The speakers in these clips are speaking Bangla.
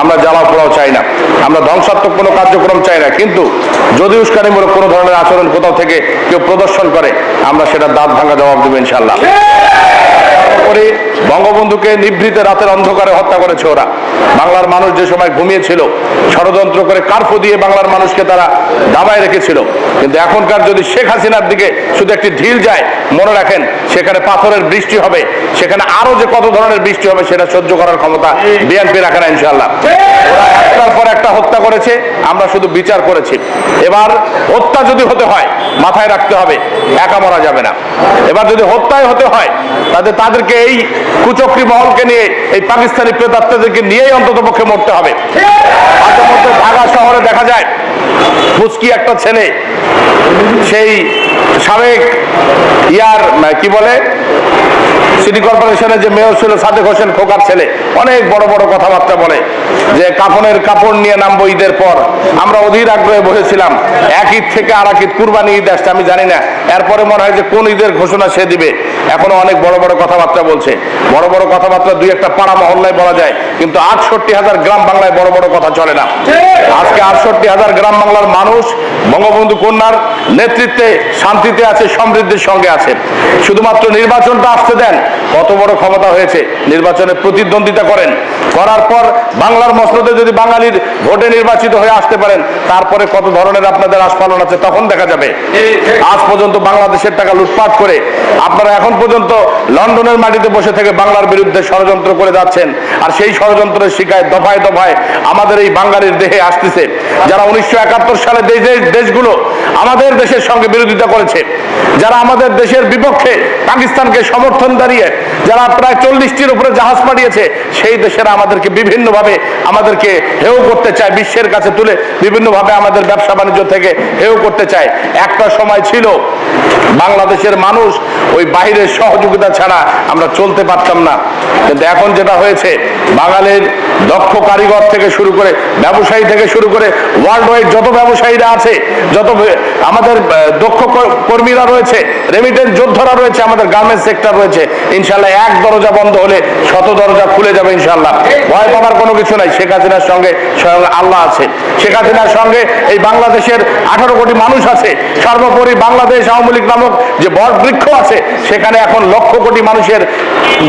আমরা জ্বালাও পোড়াও চাই না। আমরা ধ্বংসাত্মক কোনো কার্যক্রম চাই না। কিন্তু যদি উস্কানিমূলক কোনো ধরনের আচরণ কোথাও থেকে কেউ প্রদর্শন করে আমরা সেটা দাঁত ভাঙা জবাব দেবো ইনশাল্লাহ করে বঙ্গবন্ধুকে নিভৃতে রাতের অন্ধকারে হত্যা করেছে ওরা। বাংলার মানুষ যে সময় ঘুমিয়েছিল, ষড়যন্ত্র করে কার্ফু দিয়ে বাংলার মানুষকে তারা দাবায় রেখেছিল। কিন্তু এখনকার যদি শেখ হাসিনার দিকে শুধু একটি ঢিল যায়, মনে রাখেন, সেখানে পাথরের বৃষ্টি হবে, সেখানে আরও যে কত ধরনের বৃষ্টি হবে, সেটা সহ্য করার ক্ষমতা বিএনপি রাখে না ইনশাল্লাহ ওরা একটার পর একটা হত্যা করেছে, আমরা শুধু বিচার করেছি। এবার হত্যা যদি হতে হয়, মাথায় রাখতে হবে, একা মরা যাবে না। এবার যদি হত্যায় হতে হয় তাদের তাদেরকে এই কুচক্রি মহলকে নিয়ে এই পাকিস্তানি প্রেতাত্মাদেরকে নিয়েই অন্তত পক্ষে মরতে হবে। মাঝে মধ্যে ঢাকা শহরে দেখা যায় ফুচকি একটা ছেলে, সেই সাবেক ইয়ার কি বলে সিটি কর্পোরেশনের যে মেয়র ছিল সাদেক হোসেন খোকার ছেলে, অনেক বড় বড় কথাবার্তা বলে যে কাফনের কাপড় নিয়ে নামবো ঈদের পর। আমরা অধীর আগ্রহে বসেছিলাম, এক ঈদ থেকে আর এক ঈদ, কুরবানি ঈদ আসছে, আমি জানি না। এরপরে মনে হয় যে কোন ঈদের ঘোষণা সে দিবে। এখনও অনেক বড় বড় কথাবার্তা বলছে। বড় বড় কথাবার্তা দুই একটা পাড়া মহল্লায় বলা যায়, কিন্তু আটষট্টি হাজার গ্রাম বাংলায় বড় বড় কথা চলে না। আজকে আটষট্টি হাজার গ্রাম বাংলার মানুষ, বঙ্গবন্ধু কন্যার নেতৃত্বে শান্তিতে আছে সমৃদ্ধির সঙ্গে আছেন। শুধুমাত্র নির্বাচনটা আসতে দেন কত বড় ক্ষমতা হয়েছে নির্বাচনে প্রতিদ্বন্দ্বিতা করেন। করার পর বাংলার মসনদে যদি বাঙালির ভোটে নির্বাচিত হয়ে আসতে পারেন, তারপরে কত ধরনের আপনাদের আস্ফালন আছে তখন দেখা যাবে। আজ পর্যন্ত বাংলাদেশের টাকা লুটপাট করে আপনারা এখন পর্যন্ত লন্ডনের মাটিতে বসে থেকে বাংলার বিরুদ্ধে ষড়যন্ত্র করে যাচ্ছেন। আর সেই ষড়যন্ত্রের শিকায় দফায় দফায় আমাদের এই বাঙালির দেহে আসতেছে। যারা উনিশশো একাত্তর সালে দেশ দেশ- দেশগুলো আমাদের দেশের সঙ্গে বিরোধিতা করেছে যারা আমাদের দেশের বিপক্ষে পাকিস্তানকে সমর্থন দাঁড়িয়ে যারা প্রায় চল্লিশটির উপরে জাহাজ পাঠিয়েছে, সেই দেশেরা আমাদেরকে বিভিন্নভাবে আমাদেরকে হেও করতে চায়, বিশ্বের কাছে তুলে বিভিন্নভাবে আমাদের ব্যবসা বাণিজ্য থেকে হেও করতে চায়। একটা সময় ছিল বাংলাদেশের মানুষ ওই বাইরের সহযোগিতা ছাড়া আমরা চলতে পারতাম না। কিন্তু এখন যেটা হয়েছে, বাঙালির দক্ষ কারিগর থেকে শুরু করে, ব্যবসায়ী থেকে শুরু করে ওয়ার্ল্ড ওয়াইড যত ব্যবসায়ীরা আছে, যত আমাদের দক্ষ কর্মীরা রয়েছে রেমিটেন্স যোদ্ধারা রয়েছে, আমাদের গার্মেন্টস সেক্টর রয়েছে। ইনশাল্লাহ এক দরজা বন্ধ হলে শত দরজা খুলে যাবে ইনশাল্লাহ ভয় পাবার কোনো কিছু নাই, শেখ হাসিনার সঙ্গে স্বয়ং আল্লাহ আছে। শেখ হাসিনার সঙ্গে এই বাংলাদেশের আঠারো কোটি মানুষ আছে। সর্বোপরি বাংলাদেশ আওয়ামী লীগ নামক যে বট বৃক্ষ আছে, সেখানে এখন লক্ষ কোটি মানুষের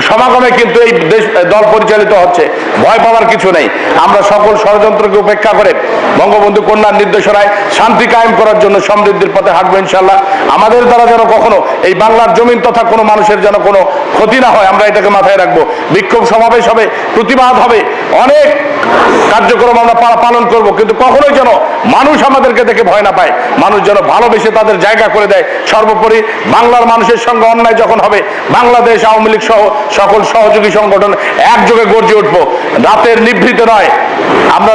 সমাগমে কিন্তু এই দেশ, দল পরিচালিত হচ্ছে। ভয় পাওয়ার কিছু নেই। আমরা সকল ষড়যন্ত্রকে উপেক্ষা করে বঙ্গবন্ধু কন্যার নির্দেশনায় শান্তি কায়েম করার জন্য সমৃদ্ধির পথে হাঁটবো ইনশাল্লাহ আমাদের দ্বারা যেন কখনো এই বাংলার জমিন তথা কোনো মানুষের যেন কোনো ক্ষতি না হয়, আমরা এটাকে মাথায় রাখব। বিক্ষোভ সমাবেশ হবে, প্রতিবাদ হবে, অনেক কার্যক্রম আমরা পালন করব, কিন্তু কখনোই যেন মানুষ আমাদেরকে দেখে ভয় না পায়। মানুষ যেন ভালোবেসে তাদের জায়গা করে দেয়। সর্বোপরি বাংলার মানুষের সঙ্গে অন্যায় যখন হবে, বাংলাদেশ, আওয়ামী লীগ সহ সকল সহযোগী সংগঠন একযোগে গর্জে উঠবো। রাতের নিভৃত নয় আমরা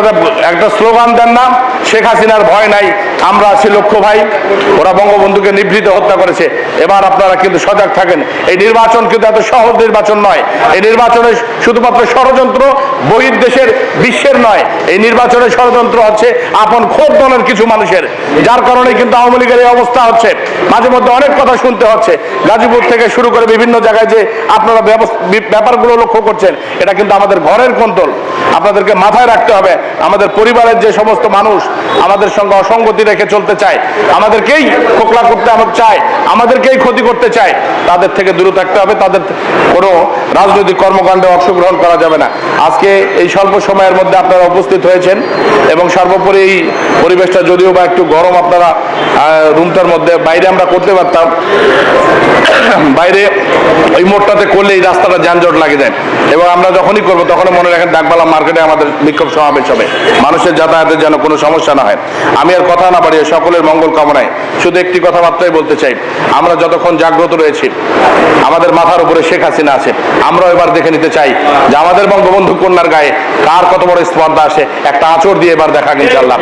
একটা স্লোগান দেন না, শেখ হাসিনার ভয় নাই, আমরা আছি লক্ষ্য ভাই। ওরা বঙ্গবন্ধুকে নিভৃত হত্যা করেছে। এবার আপনারা কিন্তু সজাগ থাকেন। এই নির্বাচন কিন্তু এত সহজ নির্বাচন নয়। এই নির্বাচনে শুধুমাত্র ষড়যন্ত্র বহির্দেশের বিশ্বের নয়। এই নির্বাচনের ষড়যন্ত্র হচ্ছে আপন খোদ দলের কিছু মানুষের। যার কারণে কিন্তু আওয়ামী লীগের এই অবস্থা হচ্ছে। মাঝে মধ্যে অনেক কথা শুনতে হচ্ছে। গাজীপুর থেকে শুরু করে বিভিন্ন জায়গায় যে আপনারা ব্যাপারগুলো লক্ষ্য করছেন, এটা কিন্তু আমাদের ঘরের কন্ট্রোল আপনাদেরকে মাথায় রাখতে হবে। আমাদের পরিবারের যে সমস্ত মানুষ আমাদের সঙ্গে অসঙ্গতি রেখে চলতে চায়, আমাদেরকেই খোকলা করতে আমার চায়, আমাদেরকেই ক্ষতি করতে চায়, তাদের থেকে দূরে থাকতে হবে। তাদের কোনো রাজনৈতিক কর্মকাণ্ডে অংশগ্রহণ করা যাবে না। আজকে এই স্বল্প সময়ের মধ্যে আপনারা উপস্থিত হয়েছেন এবং সর্বোপরি এই পরিবেশটা যদিও বা একটু গরম, আপনারা রুমটার মধ্যে, বাইরে আমরা করতে পারতাম। বাইরে ওই মোড়টাতে করলে এই রাস্তাটা যানজট লাগে যায় এবং আমরা যখনই করব তখন মনে রাখেন ডাকবালা মার্কেটে আমাদের বিক্ষোভ সমাবেশ হবে। মানুষের যাতায়াতের যেন কোনো সমস্যা না হয়। আমি আর কথা না বাড়িয়ে সকলের মঙ্গল কামনায় শুধু একটি কথাবার্তাই বলতে চাই। আমরা যতক্ষণ জাগ্রত রয়েছি, আমাদের মাথার উপরে শেখ হাসিনা আছে। আমরাও এবার দেখে নিতে চাই যে আমাদের বঙ্গবন্ধু কন্যার গায়ে কার কত বড় স্পর্ধা আসে। একটা আঁচড় দিয়ে এবার দেখা ইনশাল্লাহ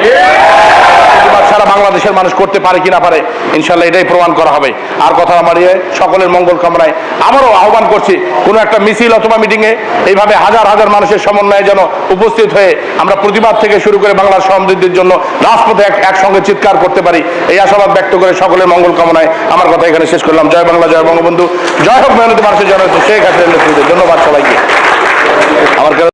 ছাড়া বাংলাদেশের মানুষ করতে পারে কি না পারে ইনশাল্লাহ এটাই প্রমাণ করা হবে। আর কথা বাড়িয়ে সকলের মঙ্গল কামনায় আমারও আহ্বান করছি, কোনো একটা মিছিল অথবা মিটিংয়ে এইভাবে হাজার হাজার মানুষের সমন্বয়ে যেন উপস্থিত হয়ে আমরা প্রতিবাদ থেকে শুরু করে বাংলার সমৃদ্ধির জন্য রাজপথে এক একসঙ্গে চিৎকার করতে পারি। এই আশাবাদ ব্যক্ত করে সকলের মঙ্গল কামনায় আমার কথা এখানে শেষ করলাম। জয় বাংলা, জয় বঙ্গবন্ধু। জয় হোক মেহনতি মানুষের জন্য শেখ হাসিনার নেতৃত্বে। ধন্যবাদ সবাইকে। আমার